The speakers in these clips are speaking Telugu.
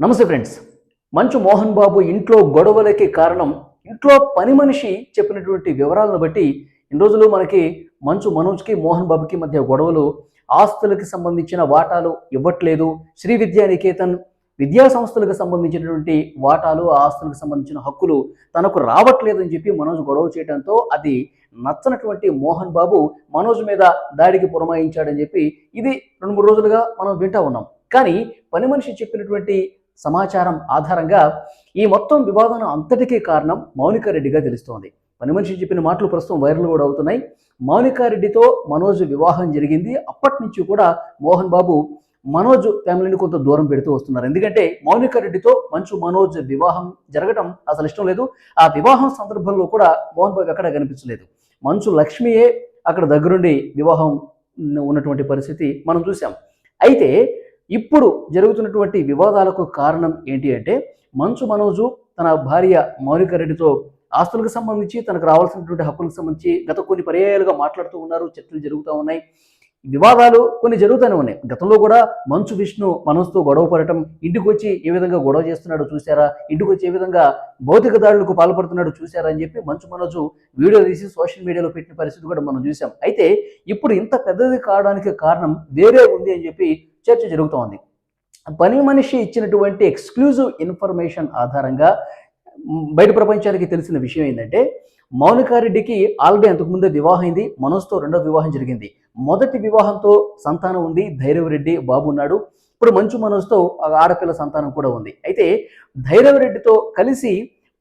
నమస్తే ఫ్రెండ్స్. మంచు మోహన్ బాబు ఇంట్లో గొడవలకి కారణం ఇంట్లో పని మనిషి చెప్పినటువంటి వివరాలను బట్టి ఇన్ని రోజులు మనకి మంచు మనోజ్కి మోహన్ బాబుకి మధ్య గొడవలు ఆస్తులకు సంబంధించిన వాటాలు ఇవ్వట్లేదు. శ్రీ విద్యానికేతన్ విద్యా సంస్థలకు సంబంధించినటువంటి వాటాలు ఆస్తులకు సంబంధించిన హక్కులు తనకు రావట్లేదని చెప్పి మనోజ్ గొడవ చేయడంతో అది నచ్చనటువంటి మోహన్ బాబు మనోజ్ మీద దాడికి పురమాయించాడని చెప్పి ఇది రెండు మూడు రోజులుగా మనం వింటా ఉన్నాం. కానీ పని మనిషి చెప్పినటువంటి సమాచారం ఆధారంగా ఈ మొత్తం వివాదం అంతటికీ కారణం మౌనికా రెడ్డిగా తెలుస్తోంది. పని మనిషి చెప్పిన మాటలు ప్రస్తుతం వైరల్ కూడా అవుతున్నాయి. మౌనికా రెడ్డితో మనోజ్ వివాహం జరిగింది. అప్పటి నుంచి కూడా మోహన్ బాబు మనోజ్ ఫ్యామిలీని కొంత దూరం పెడుతూ వస్తున్నారు. ఎందుకంటే మౌనికా రెడ్డితో మంచు మనోజ్ వివాహం జరగడం అసలు ఇష్టం లేదు. ఆ వివాహం సందర్భంలో కూడా మోహన్ బాబు ఎక్కడ కనిపించలేదు. మంచు లక్ష్మియే అక్కడ దగ్గరుండి వివాహం ఉన్నటువంటి పరిస్థితి మనం చూసాం అయితే ఇప్పుడు జరుగుతున్నటువంటి వివాదాలకు కారణం ఏంటి అంటే మంచు మనోజు తన భార్య మౌనిక రెడ్డితో ఆస్తులకు సంబంధించి తనకు రావాల్సినటువంటి హక్కులకు సంబంధించి గత కొన్ని పర్యాయాలుగా మాట్లాడుతూ ఉన్నారు చర్చలు జరుగుతూ ఉన్నాయి. వివాదాలు కొన్ని జరుగుతూనే ఉన్నాయి. గతంలో కూడా మంచు విష్ణు మనసుతో గొడవ పడటం ఇంటికి వచ్చి ఏ విధంగా గొడవ చేస్తున్నాడో చూసారా ఇంటికి వచ్చి ఏ విధంగా భౌతిక దాడులకు పాల్పడుతున్నాడో చూసారా అని చెప్పి మంచు మనోజు వీడియో తీసి సోషల్ మీడియాలో పెట్టిన పరిస్థితి కూడా మనం చూసాం అయితే ఇప్పుడు ఇంత పెద్దది కావడానికి కారణం వేరే ఉంది అని చెప్పి చర్చ జరుగుతోంది. పని మనిషి ఇచ్చినటువంటి ఎక్స్క్లూజివ్ ఇన్ఫర్మేషన్ ఆధారంగా బయట ప్రపంచానికి తెలిసిన విషయం ఏంటంటే మౌనికారెడ్డికి ఆల్రెడీ అంతకుముందే వివాహం అయింది మనోజ్తో రెండో వివాహం జరిగింది. మొదటి వివాహంతో సంతానం ఉంది ధైర్యవరెడ్డి బాబు ఉన్నాడు. ఇప్పుడు మంచు మనోజ్తో ఆడపిల్ల సంతానం కూడా ఉంది. అయితే ధైర్యవరెడ్డితో కలిసి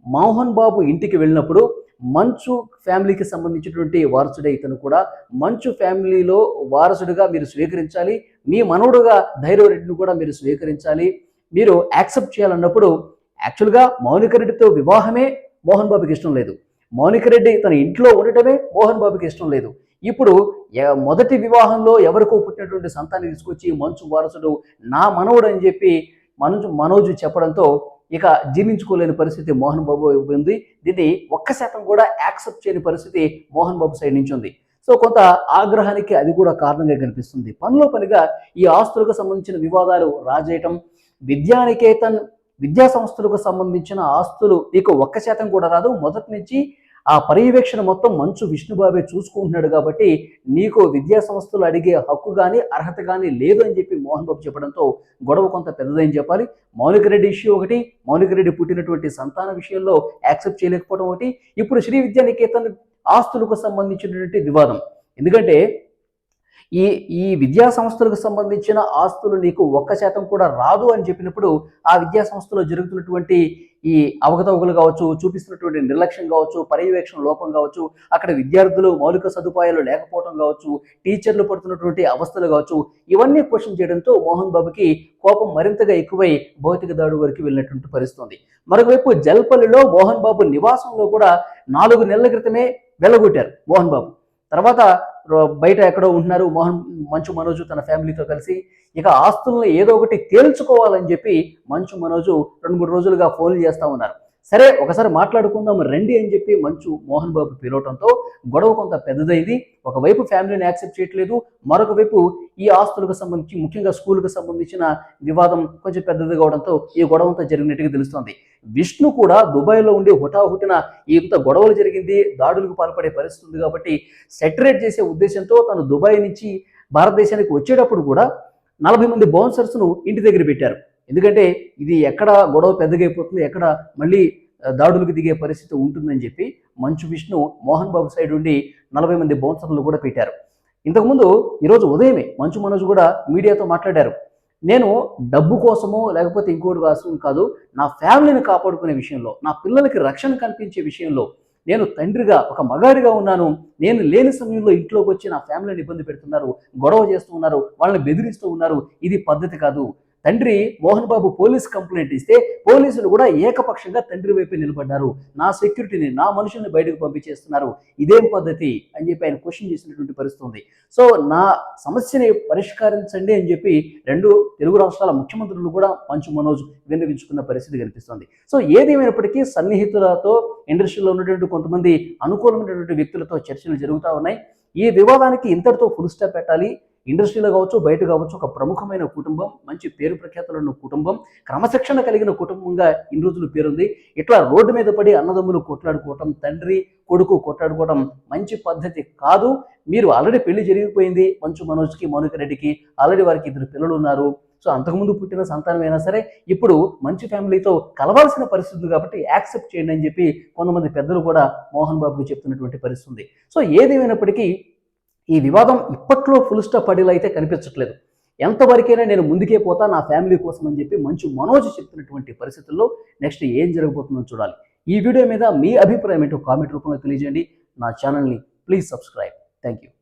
మోహన్ బాబు ఇంటికి వెళ్ళినప్పుడు మంచు ఫ్యామిలీకి సంబంధించినటువంటి వారసుడే ఇతను కూడా. మంచు ఫ్యామిలీలో వారసుడిగా మీరు స్వీకరించాలి. మీ మనవడుగా ధైర్యరెడ్డిని కూడా మీరు స్వీకరించాలి. మీరు యాక్సెప్ట్ చేయాలన్నప్పుడు యాక్చువల్గా మౌనిక రెడ్డితో వివాహమే మోహన్ బాబుకి ఇష్టం లేదు. మౌనిక రెడ్డి తన ఇంట్లో ఉండటమే మోహన్ బాబుకి ఇష్టం లేదు. ఇప్పుడు మొదటి వివాహంలో ఎవరికో పుట్టినటువంటి సంతాన్ని తీసుకొచ్చి మంచు వారసుడు నా మనవడు అని చెప్పి మనోజు మనోజు చెప్పడంతో ఇక జీర్ణించుకోలేని పరిస్థితి మోహన్ బాబు ఉంది. దీన్ని ఒక్క శాతం కూడా యాక్సెప్ట్ చేయని పరిస్థితి మోహన్ బాబు సైడ్ నుంచి ఉంది. సో కొంత ఆగ్రహానికి అది కూడా కారణంగా కనిపిస్తుంది. పనిలో పనిగా ఈ ఆస్తులకు సంబంధించిన వివాదాలు రాజేయటం విద్యానికేతన్ విద్యా సంస్థలకు సంబంధించిన ఆస్తులు నీకు ఒక్క శాతం కూడా రాదు. మొదటి నుంచి ఆ పర్యవేక్షణ మొత్తం మంచు విష్ణుబాబే చూసుకుంటున్నాడు కాబట్టి నీకు విద్యా సంస్థలు అడిగే హక్కు కానీ అర్హత కానీ లేదు అని చెప్పి మోహన్ బాబు చెప్పడంతో గొడవ కొంత పెద్దదని చెప్పాలి. మౌలిక రెడ్డి ఇష్యూ ఒకటి మౌలిక రెడ్డి పుట్టినటువంటి సంతాన విషయంలో యాక్సెప్ట్ చేయలేకపోవడం ఒకటి. ఇప్పుడు శ్రీ విద్యా నికేతన్ ఆస్తులకు సంబంధించినటువంటి వివాదం. ఎందుకంటే ఈ ఈ విద్యా సంస్థలకు సంబంధించిన ఆస్తులు నీకు ఒక్క శాతం కూడా రాదు అని చెప్పినప్పుడు ఆ విద్యా సంస్థలో జరుగుతున్నటువంటి ఈ అవకతవకలు కావచ్చు చూపిస్తున్నటువంటి నిర్లక్ష్యం కావచ్చు పర్యవేక్షణ లోపం కావచ్చు అక్కడ విద్యార్థులు మౌలిక సదుపాయాలు లేకపోవడం కావచ్చు టీచర్లు పడుతున్నటువంటి అవస్థలు కావచ్చు ఇవన్నీ క్వశ్చన్ చేయడంతో మోహన్ బాబుకి కోపం మరింతగా ఎక్కువై భౌతిక దాడు వరకు వెళ్ళినటువంటి పరిస్థితుంది. మరొకవైపు జల్పల్లిలో మోహన్ బాబు నివాసంలో కూడా నాలుగు నెలల క్రితమే వెళ్ళగొట్టారు మోహన్ బాబు. తర్వాత బయట ఎక్కడో ఉంటున్నారు. మోహన్ మంచు మనోజు తన ఫ్యామిలీతో కలిసి ఇక ఆస్తులను ఏదో ఒకటి తేల్చుకోవాలని చెప్పి మంచు మనోజు రెండు మూడు రోజులుగా ఫోన్లు చేస్తా ఉన్నారు. సరే ఒకసారి మాట్లాడుకుందాం రండి అని చెప్పి మంచు మోహన్ బాబు పిలవటంతో గొడవ కొంత పెద్దదైంది. ఒకవైపు ఫ్యామిలీని యాక్సెప్ట్ చేయట్లేదు మరొక వైపు ఈ ఆస్తులకు సంబంధించి ముఖ్యంగా స్కూల్కి సంబంధించిన వివాదం కొంచెం పెద్దది కావడంతో ఈ గొడవ అంతా జరిగినట్టుగా తెలుస్తోంది. విష్ణు కూడా దుబాయ్లో ఉండి హుటాహుటిన ఇంత గొడవలు జరిగింది దాడులకు పాల్పడే పరిస్థితి ఉంది కాబట్టి సెటరేట్ చేసే ఉద్దేశంతో తను దుబాయ్ నుంచి భారతదేశానికి వచ్చేటప్పుడు కూడా నలభై మంది బౌన్సర్స్ను ఇంటి దగ్గర పెట్టారు. ఎందుకంటే ఇది ఎక్కడ గొడవ పెద్దగా అయిపోతుంది ఎక్కడ మళ్ళీ దాడులకు దిగే పరిస్థితి ఉంటుందని చెప్పి మంచు విష్ణు మోహన్ బాబు సైడ్ ఉండి నలభై మంది బౌన్సర్లు కూడా పెట్టారు. ఇంతకుముందు ఈరోజు ఉదయమే మంచు మనోజ్ కూడా మీడియాతో మాట్లాడారు. నేను డబ్బు కోసమో లేకపోతే ఇంకోటి కోసం కాదు నా ఫ్యామిలీని కాపాడుకునే విషయంలో నా పిల్లలకి రక్షణ కల్పించే విషయంలో నేను తండ్రిగా ఒక మగాడిగా ఉన్నాను. నేను లేని సమయంలో ఇంట్లోకి వచ్చి నా ఫ్యామిలీని ఇబ్బంది పెడుతున్నారు గొడవ చేస్తూ ఉన్నారు వాళ్ళని బెదిరిస్తూ ఉన్నారు. ఇది పద్ధతి కాదు. తండ్రి మోహన్ బాబు పోలీస్ కంప్లైంట్ ఇస్తే పోలీసులు కూడా ఏకపక్షంగా తండ్రి వైపు నిలబడ్డారు. నా సెక్యూరిటీని నా మనుషుల్ని బయటకు పంపించేస్తున్నారు. ఇదేం పద్ధతి అని చెప్పి ఆయన క్వశ్చన్ చేసినటువంటి పరిస్థితి ఉంది. సో నా సమస్యని పరిష్కరించండి అని చెప్పి రెండు తెలుగు రాష్ట్రాల ముఖ్యమంత్రులు కూడా మంచు మనోజ్ విన్నవించుకున్న పరిస్థితి కనిపిస్తుంది. సో ఏదేమైనప్పటికీ సన్నిహితులతో ఇండస్ట్రీలో ఉన్నటువంటి కొంతమంది అనుకూలమైనటువంటి వ్యక్తులతో చర్చలు జరుగుతూ ఉన్నాయి. ఈ వివాదానికి ఇంతటితో ఫుల్ స్టాప్ పెట్టాలి. ఇండస్ట్రీలో కావచ్చు బయట కావచ్చు ఒక ప్రముఖమైన కుటుంబం మంచి పేరు ప్రఖ్యాతులు ఉన్న కుటుంబం క్రమశిక్షణ కలిగిన కుటుంబంగా ఇన్ని రోజులు పేరుంది. ఇట్లా రోడ్డు మీద పడి అన్నదమ్ములు కొట్లాడుకోవటం తండ్రి కొడుకు కొట్లాడుకోవటం మంచి పద్ధతి కాదు. మీరు ఆల్రెడీ పెళ్ళి జరిగిపోయింది మంచు మనోజ్కి మౌనిక రెడ్డికి ఆల్రెడీ వారికి ఇద్దరు పిల్లలు ఉన్నారు. సో అంతకుముందు పుట్టిన సంతానం అయినా సరే ఇప్పుడు మంచి ఫ్యామిలీతో కలవాల్సిన పరిస్థితి ఉంది కాబట్టి యాక్సెప్ట్ చేయండి అని చెప్పి కొంతమంది పెద్దలు కూడా మోహన్ బాబుకి చెప్తున్నటువంటి పరిస్థితి ఉంది సో ఏదేమైనప్పటికీ ఈ వివాదం ఇప్పట్లో ఫుల్ స్టాప్ పడేలా అయితే కనిపించట్లేదు. ఎంతవరకైనా నేను ముందుకే పోతా నా ఫ్యామిలీ కోసం అని చెప్పి మంచు మనోజ్ చెప్తున్నటువంటి పరిస్థితుల్లో నెక్స్ట్ ఏం జరగబోతుందో చూడాలి. ఈ వీడియో మీద మీ అభిప్రాయం ఏంటో కామెంట్ రూపంలో తెలియజేయండి. నా ఛానల్ని ప్లీజ్ సబ్స్క్రైబ్ థ్యాంక్ యూ